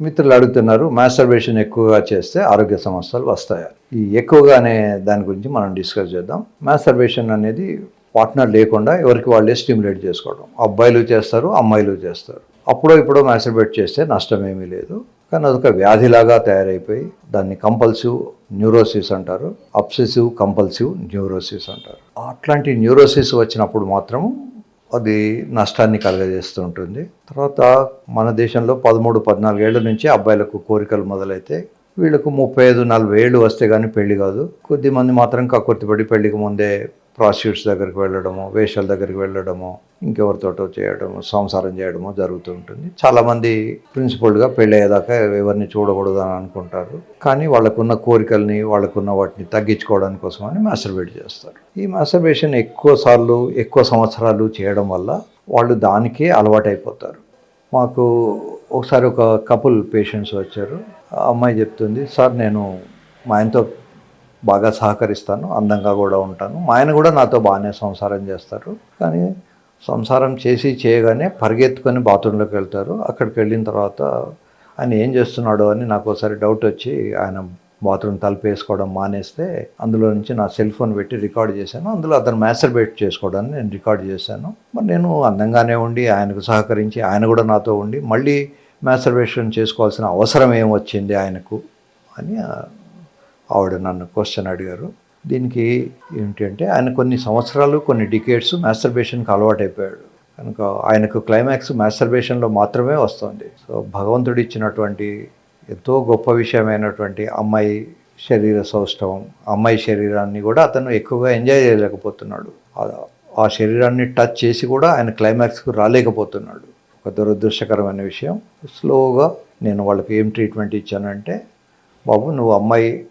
మిత్రులు అడుగుతున్నారు మాస్టర్బేషన్ ఎక్కువగా చేస్తే ఆరోగ్య సమస్యలు వస్తాయి? ఈ ఎక్కువగా అనే దాని గురించి మనం డిస్కస్ చేద్దాం. మాస్టర్బేషన్ అనేది పార్ట్నర్ లేకుండా ఎవరికి వాళ్ళే స్టిమ్యులేట్ చేసుకోవడం? అబ్బాయిలు చేస్తారు అమ్మాయిలు చేస్తారు. అప్పుడో ఇప్పుడో మాస్టర్బేట్ చేస్తే నష్టం ఏమీ లేదు. కానీ అదొక వ్యాధిలాగా తయారైపోయి దాన్ని కంపల్సివ్ న్యూరోసిస్ అంటారు. అబ్సెసివ్ కంపల్సివ్ న్యూరోసిస్ అంటారు. అట్లాంటి న్యూరోసిస్ వచ్చినప్పుడు మాత్రం అది నష్టాన్ని కలగజేస్తూ ఉంటుంది. తర్వాత మన దేశంలో పదమూడు పద్నాలుగేళ్ళ నుంచి అబ్బాయిలకు కోరికలు మొదలైతే వీళ్ళకు ముప్పై ఐదు నలభై ఏళ్ళు వస్తే కానీ పెళ్ళి కాదు. కొద్దిమంది మాత్రం కక్కుర్తిపడి పెళ్ళికి ముందే ప్రాస్టిట్యూట్స్ దగ్గరికి వెళ్ళడము వేషాల దగ్గరికి వెళ్ళడము ఇంకెవరితోటో చేయడము సంసారం చేయడము జరుగుతూ ఉంటుంది. చాలామంది ప్రిన్సిపల్గా పెళ్ళయ్యేదాకా ఎవరిని చూడకూడదు అని అనుకుంటారు. కానీ వాళ్ళకున్న కోరికల్ని వాళ్ళకున్న వాటిని తగ్గించుకోవడానికి కోసమని మాస్టర్బేట్ చేస్తారు. ఈ మాస్టర్బేషన్ ఎక్కువ సార్లు ఎక్కువ సంవత్సరాలు చేయడం వల్ల వాళ్ళు దానికే అలవాటైపోతారు. మాకు ఒకసారి ఒక కపుల్ పేషెంట్స్ వచ్చారు. ఆ అమ్మాయి చెప్తుంది సార్ నేను మా ఆయనతో బాగా సహకరిస్తాను అందంగా కూడా ఉంటాను. మా ఆయన కూడా నాతో బాగానే సంసారం చేస్తారు. కానీ సంసారం చేసి చేయగానే పరిగెత్తుకొని బాత్రూంలోకి వెళ్తారు. అక్కడికి వెళ్ళిన తర్వాత ఆయన ఏం చేస్తున్నాడో అని నాకు ఒకసారి డౌట్ వచ్చి ఆయన బాత్రూమ్ తలుపు వేసుకోవడం మానేస్తే అందులో నుంచి నా సెల్ ఫోన్ పెట్టి రికార్డ్ చేశాను. అందులో అతను మ్యాస్టర్బేట్ చేసుకోవడాన్ని నేను రికార్డ్ చేశాను. మరి నేను అందంగానే ఉండి ఆయనకు సహకరించి ఆయన కూడా నాతో ఉండి మళ్ళీ మ్యాస్టర్బేషన్ చేసుకోవాల్సిన అవసరం ఏం వచ్చింది ఆయనకు అని ఆవిడ నన్ను క్వశ్చన్ అడిగారు. దీనికి ఏంటంటే ఆయన కొన్ని సంవత్సరాలు కొన్ని డికేట్స్ మ్యాస్టర్బేషన్కి అలవాటైపోయాడు. కనుక ఆయనకు క్లైమాక్స్ మ్యాస్టర్బేషన్లో మాత్రమే వస్తుంది. సో భగవంతుడు ఇచ్చినటువంటి ఎంతో గొప్ప విషయమైనటువంటి అమ్మాయి శరీర సౌష్ఠవం అమ్మాయి శరీరాన్ని కూడా అతను ఎక్కువగా ఎంజాయ్ చేయలేకపోతున్నాడు. ఆ శరీరాన్ని టచ్ చేసి కూడా ఆయన క్లైమాక్స్కు రాలేకపోతున్నాడు. ఒక దురదృష్టకరమైన విషయం. స్లోగా నేను వాళ్ళకి ఏం ట్రీట్మెంట్ ఇచ్చానంటే బాబు నువ్వు అమ్మాయి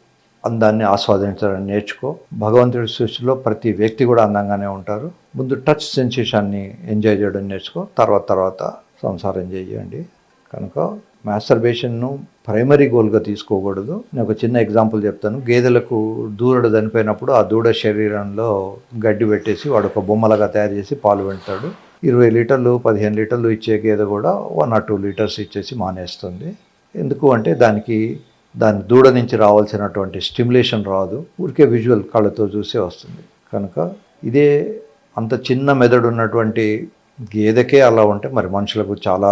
అందాన్ని ఆస్వాదించడం నేర్చుకో. భగవంతుడి సృష్టిలో ప్రతి వ్యక్తి కూడా అందంగానే ఉంటారు. ముందు టచ్ సెన్సేషన్ని ఎంజాయ్ చేయడం నేర్చుకో. తర్వాత తర్వాత సంసారం చేయండి. కనుక మాస్టర్బేషన్ను ప్రైమరీ గోల్గా తీసుకోకూడదు. నేను ఒక చిన్న ఎగ్జాంపుల్ చెప్తాను. గేదెలకు దూడడు చనిపోయినప్పుడు ఆ దూడ శరీరంలో గడ్డి పెట్టేసి వాడు ఒక బొమ్మలాగా తయారు చేసి పాలు పెడతాడు. ఇరవై లీటర్లు పదిహేను లీటర్లు ఇచ్చే గేదె కూడా వన్ ఆర్ టూ లీటర్స్ ఇచ్చేసి మానేస్తుంది. ఎందుకు అంటే దానికి దాని దూడ నుంచి రావాల్సినటువంటి స్టిమ్యులేషన్ రాదు. ఊరికే విజువల్ కళ్ళతో చూసే వస్తుంది. కనుక ఇదే అంత చిన్న మెదడు ఉన్నటువంటి గేదెకే అలా ఉంటే మరి మనుషులకు చాలా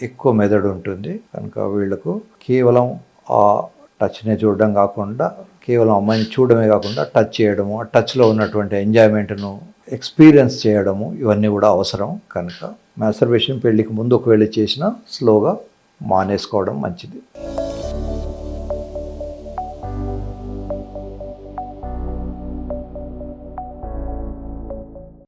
ఎక్కువ మెదడు ఉంటుంది. కనుక వీళ్ళకు కేవలం ఆ టచ్ని చూడడం కాకుండా కేవలం అమ్మాయిని చూడడమే కాకుండా టచ్ చేయడము ఆ టచ్లో ఉన్నటువంటి ఎంజాయ్మెంట్ను ఎక్స్పీరియన్స్ చేయడము ఇవన్నీ కూడా అవసరం. కనుక మ్యాసర్వేషన్ పెళ్ళికి ముందు ఒకవేళ చేసినా స్లోగా మానేసుకోవడం మంచిది.